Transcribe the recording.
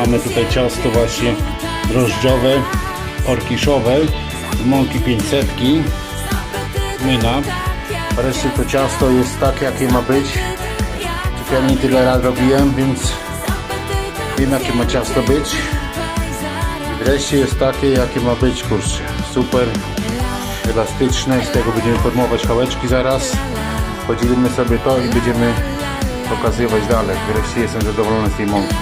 Mamy tutaj ciasto właśnie drożdżowe, orkiszowe mąki 500 myna. Wreszcie to ciasto jest takie jakie ma być. Ja nie tyle lat robiłem, więc wiem jakie ma ciasto być. Wreszcie jest takie jakie ma być, kurczę. Super elastyczne, z tego będziemy formować hałeczki zaraz. Podzielimy sobie to i będziemy pokazywać dalej. Wreszcie jestem zadowolony z tej mąki.